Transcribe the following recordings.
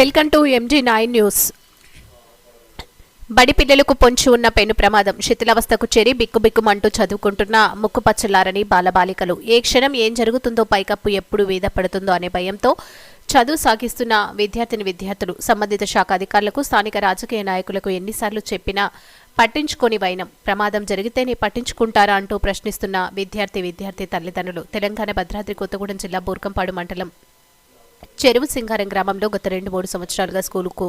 Welcome to MG nine news. బడి పిల్లలకు పొంచి ఉన్న పెను ప్రమాదం. శిథిలావస్థకు చేరి బిక్కుబిక్కుమంటూ చదువుకుంటున్న ముక్కుపచ్చలారని బాలబాలికలు. ఏ క్షణం ఏం జరుగుతుందో పైకప్పు ఎప్పుడు వీద పడుతుందో అనే భయంతో చదువు సాగిస్తున్న విద్యార్థిని విద్యార్థులు. సంబంధిత శాఖ అధికారులకు స్థానిక రాజకీయ నాయకులకు ఎన్నిసార్లు చెప్పినా పట్టించుకోని వైనం. ప్రమాదం జరిగితేనే పట్టించుకుంటారా అంటూ ప్రశ్నిస్తున్న విద్యార్థి విద్యార్థి తల్లిదండ్రులు. తెలంగాణ భద్రాద్రి కొత్తగూడెం జిల్లా బూర్కంపాడు మండలం చెరువు సింగారం గ్రామంలో గత రెండు మూడు సంవత్సరాలుగా స్కూలుకు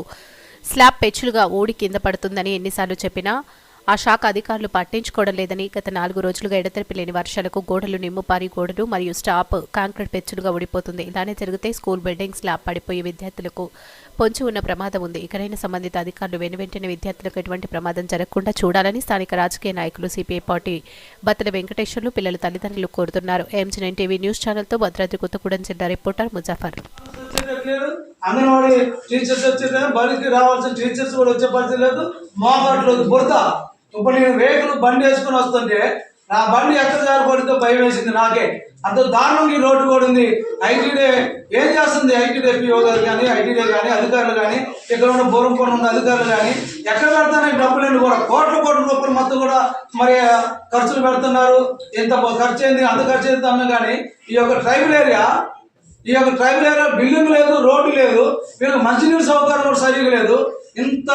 స్లాబ్ పెచ్చులుగా ఓడి కింద పడుతుందని ఎన్నిసార్లు చెప్పినా ఆ శాఖ అధికారులు పట్టించుకోవడం లేదని గత నాలుగు రోజులుగా ఎడతెరిపి లేని వర్షాలకు గోడలు నిమ్ముపారి గోడలు మరియు స్టాప్ కాంక్రీట్ పెచ్చులుగా ఊడిపోతుంది. ఇలానే జరిగితే స్కూల్ బిల్డింగ్ స్లాబ్ పడిపోయి విద్యార్థులకు పొంచి ఉన్న ప్రమాదం ఉంది. ఇకనైనా సంబంధిత అధికారులు వెనువెంటనే విద్యార్థులకు ఎటువంటి ప్రమాదం జరగకుండా చూడాలని స్థానిక రాజకీయ నాయకులు సిపిఐ పార్టీ బత్తల వెంకటేశ్వర్లు పిల్లల తల్లిదండ్రులు కోరుతున్నారు. ఎంజీ నైన్ టీవీ న్యూస్ ఛానల్తో భద్రాద్రి కొత్తగూడెం జిల్లా రిపోర్టర్ ముజాఫర్. అంగన్వాడీ టీచర్స్ వచ్చేది బడికి రావాల్సిన టీచర్స్ కూడా వచ్చే పరిస్థితి లేదు. మోకాట్లేదు బురద. ఇప్పుడు నేను వెహికల్ బండి వేసుకుని వస్తుంటే నా బండి ఎక్కడ జారిపడితే భయం వేసింది నాకే. అంత దారుణంగా ఈ రోడ్డు కూడా ఉంది. ఐటీడే ఏం చేస్తుంది? ఐటీడే పిఓ గారు కానీ ఐటీడే కానీ అధికారులు కానీ ఇక్కడ ఉన్న బోరంపూర్ ఉన్న అధికారులు కానీ ఎక్కడ పెడతాను డబ్బులు కూడా కోట్ల కోట్ల రూపాయలు మొత్తం కూడా మరి ఖర్చులు పెడుతున్నారు. ఇంత ఖర్చు అయింది అంత ఖర్చు అయింది అన్న కానీ ఈ యొక్క ట్రైబల్ ఏరియా ఈ యొక్క ట్రైబల్ ఏరియా బిల్డింగ్ లేదు రోడ్డు లేదు వీళ్ళకి మంచినీరు సౌకర్యం కూడా సరిగా లేదు. ఇంత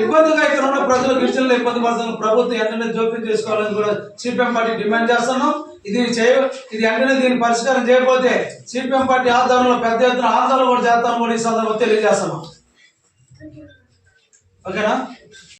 ఇబ్బందిగా ఇక్కడ ఉన్న ప్రజలు గిరిజనులు ఇబ్బంది పడుతున్న ప్రభుత్వం వెంటనే జోక్యం చేసుకోవాలని కూడా సిపిఎం పార్టీ డిమాండ్ చేస్తున్నాం. ఇది చేయ ఇది వెంటనే దీన్ని పరిష్కారం చేయకపోతే సిపిఎం పార్టీ ఆధ్వర్యంలో పెద్ద ఎత్తున ఆందోళన కూడా చేస్తామని కూడా ఈ సందర్భంగా తెలియజేస్తున్నాం. ఓకేనా?